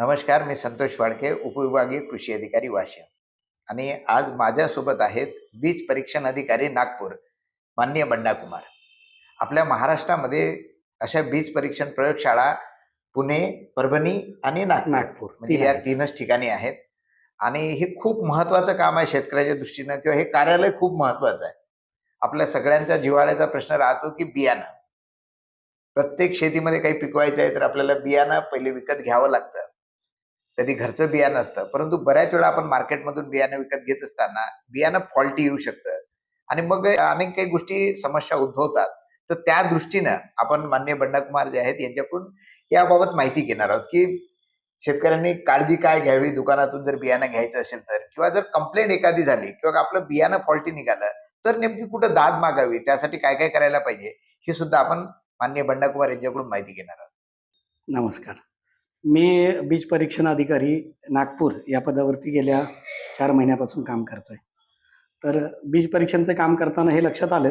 नमस्कार मी संतोष वाडके उपविभागीय कृषी अधिकारी वाशिम. आणि आज माझ्यासोबत आहेत बीज परीक्षण अधिकारी नागपूर माननीय बंडा कुमार आपल्या महाराष्ट्रामध्ये अशा बीज परीक्षण प्रयोगशाळा पुणे परभणी आणि नागपूर. नागपूर म्हणजे या. तीनच ठिकाणी आहेत. आणि हे खूप महत्वाचं काम आहे शेतकऱ्याच्या दृष्टीनं किंवा हे कार्यालय खूप महत्वाचं आहे. आपल्या सगळ्यांचा जिव्हाळ्याचा प्रश्न राहतो की बियाणं. प्रत्येक शेतीमध्ये काही पिकवायचं आहे तर आपल्याला बियाणं पहिले विकत घ्यावं लागतं. कधी घरचं बियाणं असतं परंतु बऱ्याच वेळा आपण मार्केटमधून बियाणं विकत घेत असताना बियाणं फॉल्टी येऊ शकतं. आणि मग अनेक काही गोष्टी समस्या उद्भवतात. तर त्या दृष्टीनं आपण मान्य बंडाकुमार जे आहेत यांच्याकडून याबाबत माहिती घेणार आहोत की शेतकऱ्यांनी काळजी काय घ्यावी? दुकानातून जर बियाणं घ्यायचं असेल तर किंवा जर कंप्लेंट एखादी झाली किंवा आपलं बियाणं फॉल्टी निघालं तर नेमकी कुठं दाद मागावी? त्यासाठी काय काय करायला पाहिजे? हे सुद्धा आपण मान्य बंडाकुमार यांच्याकडून माहिती घेणार आहोत. नमस्कार. मी बीज परीक्षण अधिकारी नागपूर या पदावरती गेल्या चार महिन्यापासून काम करतोय. तर बीज परीक्षणचं काम करताना हे लक्षात आलं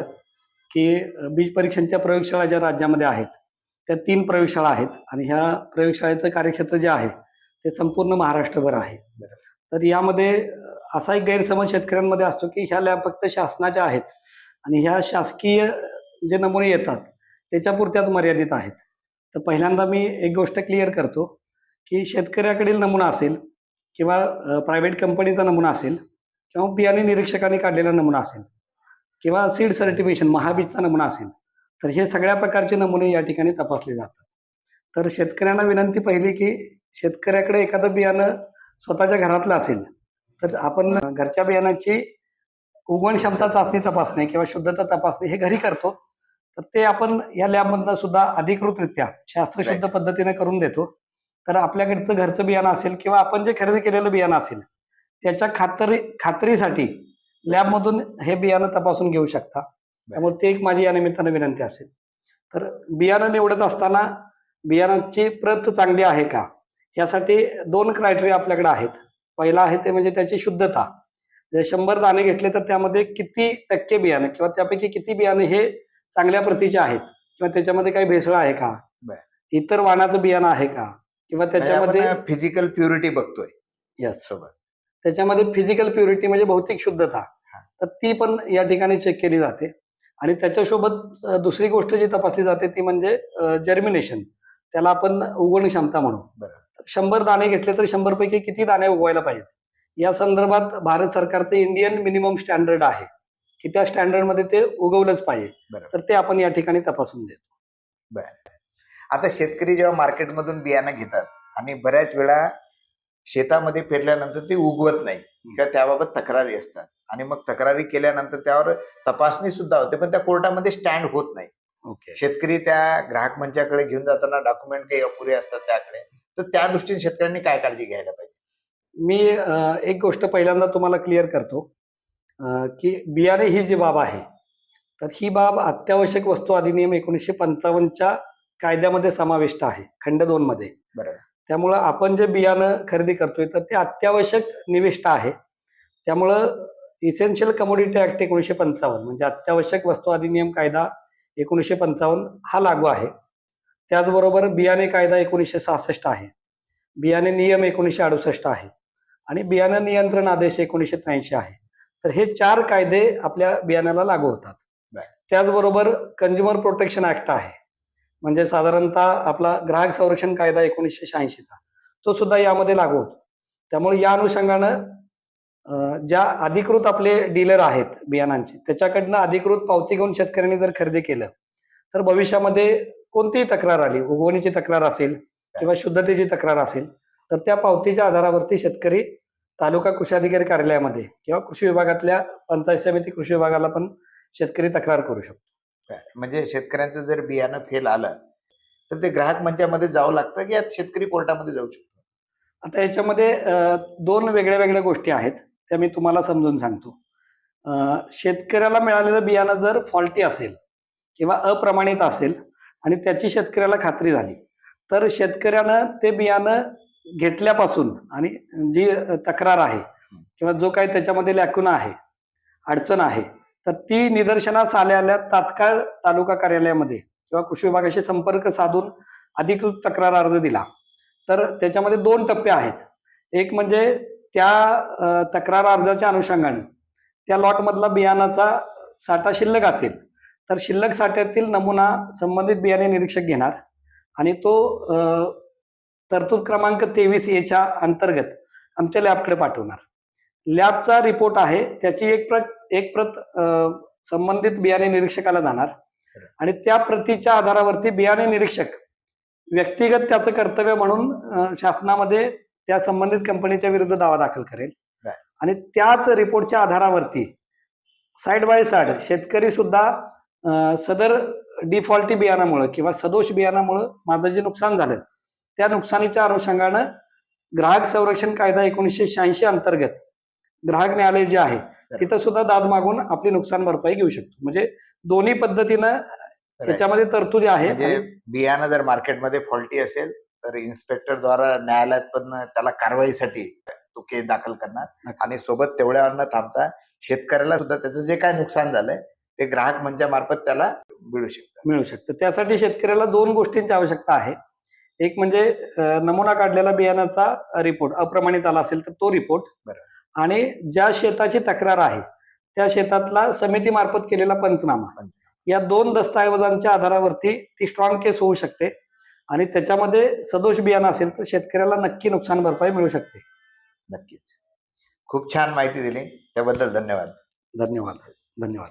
की बीज परीक्षणच्या प्रयोगशाळा ज्या राज्यामध्ये आहेत त्या तीन प्रयोगशाळा आहेत आणि ह्या प्रयोगशाळेचं कार्यक्षेत्र जे आहे ते संपूर्ण महाराष्ट्रभर आहे. तर यामध्ये असा एक गैरसमज शेतकऱ्यांमध्ये असतो की ह्या लॅब फक्त शासनाच्या आहेत आणि ह्या शासकीय जे नमुने येतात त्याच्यापुरत्याच मर्यादित आहेत. तर पहिल्यांदा मी एक गोष्ट क्लिअर करतो की शेतकऱ्याकडील नमुना असेल किंवा प्रायव्हेट कंपनीचा नमुना असेल किंवा बियाणे निरीक्षकाने काढलेला नमुना असेल किंवा सीड सर्टिफिकेशन महाबीजचा नमुना असेल तर हे सगळ्या प्रकारचे नमुने या ठिकाणी तपासले जातात. तर शेतकऱ्यांना विनंती पहिली की शेतकऱ्याकडे एखादं बियाणं स्वतःच्या घरातलं असेल तर आपण घरच्या बियाणाची उगवण क्षमता चाचणी तपासणे किंवा शुद्धता तपासणे हे घरी करतो तर ते आपण या लॅबमधनं सुद्धा अधिकृतरित्या शास्त्रशुद्ध पद्धतीने करून देतो. तर आपल्याकडचं घरचं बियाणं असेल किंवा आपण जे खरेदी केलेलं बियाणं असेल त्याच्या खात्री खात्रीसाठी लॅबमधून हे बियाणं तपासून घेऊ शकता. त्यामुळे ते एक माझी या निमित्तानं विनंती असेल. तर बियाणं निवडत असताना बियाणाची प्रत चांगली आहे का? यासाठी दोन क्रायटेरिया आपल्याकडे आहेत. पहिला आहे ते म्हणजे त्याची शुद्धता. जर शंभर दाणे घेतले तर त्यामध्ये किती टक्के बियाणं किंवा त्यापैकी किती बियाणे हे चांगल्या प्रतीचे आहेत? किंवा त्याच्यामध्ये काही भेसळ आहे का. इतर वाणाचं बियाणं आहे का? किंवा त्याच्यामध्ये फिजिकल प्युरिटी बघतोय. यस सोबत. त्याच्यामध्ये फिजिकल प्युरिटी म्हणजे भौतिक शुद्धता. तर ती पण या ठिकाणी चेक केली जाते. आणि त्याच्यासोबत दुसरी गोष्ट जी तपासली जाते ती म्हणजे जर्मिनेशन त्याला आपण उगवण क्षमता म्हणू. बरं. शंभर दाणे घेतले तर शंभर पैकी किती दाणे उगवायला पाहिजेत? या संदर्भात भारत सरकारचं इंडियन मिनिमम स्टँडर्ड आहे की त्या स्टँडर्डमध्ये ते उगवलंच पाहिजे. बरं. तर ते आपण या ठिकाणी तपासून देतो. आता शेतकरी जेव्हा मार्केटमधून बियाणं घेतात आणि बऱ्याच वेळा शेतामध्ये पेरल्यानंतर ते उगवत नाही किंवा त्याबाबत तक्रारी असतात. आणि मग तक्रारी केल्यानंतर त्यावर तपासणी सुद्धा होते पण त्या कोर्टामध्ये स्टँड होत नाही. ओके. शेतकरी त्या ग्राहक मंचाकडे घेऊन जाताना डॉक्युमेंट काही अपुरे असतात त्याकडे. तर त्या दृष्टीने शेतकऱ्यांनी काय काळजी घ्यायला पाहिजे? मी एक गोष्ट पहिल्यांदा तुम्हाला क्लिअर करतो की बियाणे ही जी बाब आहे तर ही बाब अत्यावश्यक वस्तू अधिनियम एकोणीसशे पंचावन्नच्या कायद्यामध्ये समाविष्ट आहे खंड दोन मध्ये. बरोबर. त्यामुळं आपण जे बियाणं खरेदी करतोय तर ते अत्यावश्यक निविष्ट आहे. त्यामुळं इसेन्शियल कमोडिटी ऍक्ट एकोणीसशे पंचावन्न म्हणजे अत्यावश्यक वस्तू अधिनियम कायदा एकोणीसशे पंचावन्न हा लागू आहे. त्याचबरोबर बियाणे कायदा एकोणीसशे सहासष्ट आहे. बियाणे नियम एकोणीसशे अडुसष्ट आहे. आणि बियाणं नियंत्रण आदेश एकोणीसशे त्र्याऐंशी आहे. तर हे चार कायदे आपल्या बियाण्याला लागू होतात. त्याचबरोबर कंझ्युमर प्रोटेक्शन ऍक्ट आहे. म्हणजे साधारणतः आपला ग्राहक संरक्षण कायदा एकोणीसशे शहाऐंशीचा तो सुद्धा यामध्ये लागू होतो. त्यामुळे या अनुषंगानं ज्या अधिकृत आपले डीलर आहेत बियाणांचे त्याच्याकडनं अधिकृत पावती घेऊन शेतकऱ्यांनी जर खरेदी केलं तर भविष्यामध्ये कोणतीही तक्रार आली उगवणीची तक्रार असेल किंवा शुद्धतेची तक्रार असेल तर त्या पावतीच्या आधारावरती शेतकरी तालुका कृषी अधिकारी कार्यालयामध्ये किंवा कृषी विभागातल्या पंचायत समिती कृषी विभागाला पण शेतकरी तक्रार करू शकतो. म्हणजे शेतकऱ्यांचं जर बियाणं फेल आलं तर ते ग्राहक मंचामध्ये जावं लागतं की यात शेतकरी कोर्टामध्ये जाऊ शकतो? आता याच्यामध्ये दोन वेगळ्या वेगळ्या गोष्टी आहेत त्या मी तुम्हाला समजून सांगतो. शेतकऱ्याला मिळालेलं बियाणं जर फॉल्टी असेल किंवा अप्रमाणित असेल आणि त्याची शेतकऱ्याला खात्री झाली तर शेतकऱ्यानं ते बियाणं घेतल्यापासून आणि जी तक्रार आहे किंवा जो काही त्याच्यामध्ये लॅकुना आहे अडचण आहे तर ती निदर्शनास आल्या आल्या तात्काळ तालुका कार्यालयामध्ये किंवा कृषी विभागाशी संपर्क साधून अधिकृत तक्रार अर्ज दिला. तर त्याच्यामध्ये दोन टप्पे आहेत. एक म्हणजे त्या तक्रार अर्जाच्या अनुषंगाने त्या लॉटमधला बियाणाचा साठा शिल्लक असेल तर शिल्लक साठ्यातील नमुना संबंधित बियाणे निरीक्षक घेणार आणि तो तरतूद क्रमांक तेवीस एच्या अंतर्गत आमच्या लॅबकडे पाठवणार. लॅबचा रिपोर्ट आहे त्याची एक प्रत एक प्रत संबंधित बियाणे निरीक्षकाला जाणार आणि त्या प्रतीच्या आधारावरती बियाणे निरीक्षक व्यक्तिगत त्याचं कर्तव्य म्हणून शासनामध्ये त्या संबंधित कंपनीच्या विरुद्ध दावा दाखल करेल. आणि त्याच रिपोर्टच्या आधारावरती साईड बाय साईड शेतकरी सुद्धा सदर डिफॉल्टी बियाणामुळं किंवा सदोष बियाणामुळं माझं जे नुकसान झालं त्या नुकसानीच्या अनुषंगानं ग्राहक संरक्षण कायदा एकोणीसशे शहाऐंशी अंतर्गत ग्राहक न्यायालय जे आहे तिथं सुद्धा दाद मागून आपली नुकसान भरपाई घेऊ शकतो. म्हणजे दोन्ही पद्धतीनं त्याच्यामध्ये तरतुदी आहे म्हणजे बियाणं जर मार्केटमध्ये फॉल्टी असेल तर इन्स्पेक्टर द्वारा न्यायालयात पण त्याला कारवाईसाठी तो केस दाखल करणार. आणि सोबत तेवढ्यावर न थांबता शेतकऱ्याला सुद्धा त्याचं जे काय नुकसान झालंय ते ग्राहक मंचामार्फत त्याला मिळू शकतं. मिळू शकतं. त्यासाठी शेतकऱ्याला दोन गोष्टींची आवश्यकता आहे. एक म्हणजे नमुना काढलेला बियाणाचा रिपोर्ट अप्रमाणित आला असेल तर तो रिपोर्ट बरं. आणि ज्या शेताची तक्रार आहे त्या शेतातला समितीमार्फत केलेला पंचनामा. या दोन दस्तऐवजांच्या आधारावरती ती स्ट्रॉंग केस होऊ शकते आणि त्याच्यामध्ये सदोष बियाणं असेल तर शेतकऱ्याला नक्की नुकसान भरपाई मिळू शकते. नक्कीच. खूप छान माहिती दिली. त्याबद्दल धन्यवाद. धन्यवाद. धन्यवाद.